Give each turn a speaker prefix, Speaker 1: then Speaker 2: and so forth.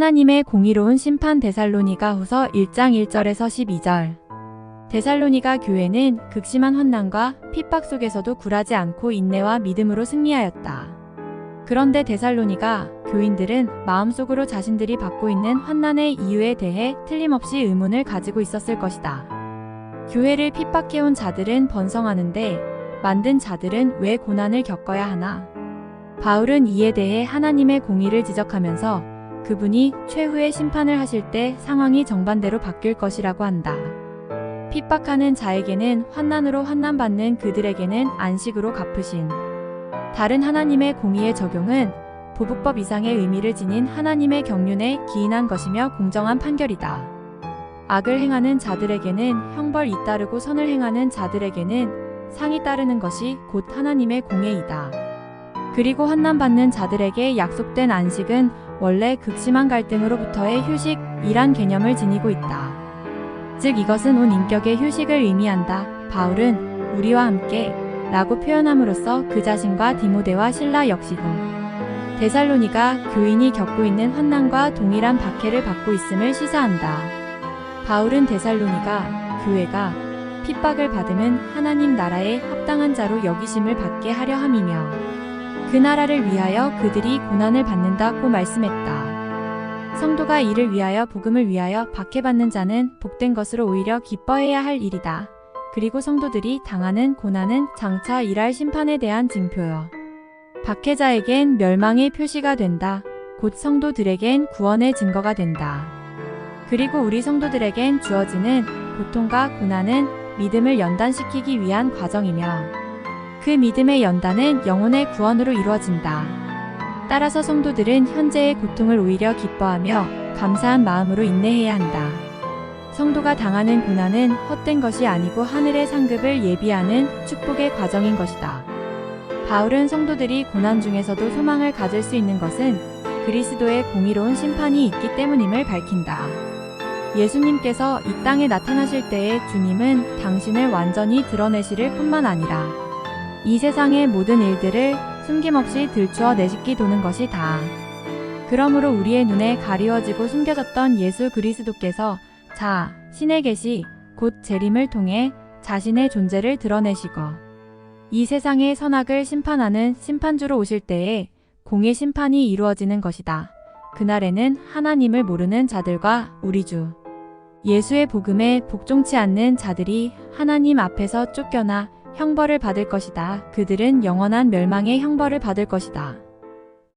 Speaker 1: 하나님의 공의로운 심판 데살로니가 후서 1장 1절에서 12절. 데살로니가 교회는 극심한 환난과 핍박 속에서도 굴하지 않고 인내와 믿음으로 승리하였다. 그런데 데살로니가 교인들은 마음속으로 자신들이 받고 있는 환난의 이유에 대해 틀림없이 의문을 가지고 있었을 것이다. 교회를 핍박해온 자들은 번성하는데 만든 자들은 왜 고난을 겪어야 하나? 바울은 이에 대해 하나님의 공의를 지적하면서 그분이 최후의 심판을 하실 때 상황이 정반대로 바뀔 것이라고 한다. 핍박하는 자에게는 환난으로 환난받는 그들에게는 안식으로 갚으신 다른 하나님의 공의의 적용은 보복법 이상의 의미를 지닌 하나님의 경륜에 기인한 것이며 공정한 판결이다. 악을 행하는 자들에게는 형벌 잇따르고 선을 행하는 자들에게는 상이 따르는 것이 곧 하나님의 공의이다. 그리고 환난받는 자들에게 약속된 안식은 원래 극심한 갈등으로부터의 휴식이란 개념을 지니고 있다. 즉 이것은 온 인격의 휴식을 의미한다. 바울은 우리와 함께 라고 표현함으로써 그 자신과 디모데와 신라 역시도 데살로니가 교인이 겪고 있는 환난과 동일한 박해를 받고 있음을 시사한다. 바울은 데살로니가 교회가 핍박을 받으면 하나님 나라에 합당한 자로 여기심을 받게 하려 함이며 그 나라를 위하여 그들이 고난을 받는다고 말씀했다. 성도가 이를 위하여 복음을 위하여 박해받는 자는 복된 것으로 오히려 기뻐해야 할 일이다. 그리고 성도들이 당하는 고난은 장차 일할 심판에 대한 징표여. 박해자에겐 멸망의 표시가 된다. 곧 성도들에겐 구원의 증거가 된다. 그리고 우리 성도들에겐 주어지는 고통과 고난은 믿음을 연단시키기 위한 과정이며 그 믿음의 연단은 영혼의 구원으로 이루어진다. 따라서 성도들은 현재의 고통을 오히려 기뻐하며 감사한 마음으로 인내해야 한다. 성도가 당하는 고난은 헛된 것이 아니고 하늘의 상급을 예비하는 축복의 과정인 것이다. 바울은 성도들이 고난 중에서도 소망을 가질 수 있는 것은 그리스도의 공의로운 심판이 있기 때문임을 밝힌다. 예수님께서 이 땅에 나타나실 때에 주님은 당신을 완전히 드러내시를 뿐만 아니라 이 세상의 모든 일들을 숨김없이 들추어 내쉽기 도는 것이 다. 그러므로 우리의 눈에 가리워지고 숨겨졌던 예수 그리스도께서 자, 신의 계시, 곧 재림을 통해 자신의 존재를 드러내시고 이 세상의 선악을 심판하는 심판주로 오실 때에 공의 심판이 이루어지는 것이다. 그날에는 하나님을 모르는 자들과 우리 주 예수의 복음에 복종치 않는 자들이 하나님 앞에서 쫓겨나 형벌을 받을 것이다. 그들은 영원한 멸망의 형벌을 받을 것이다.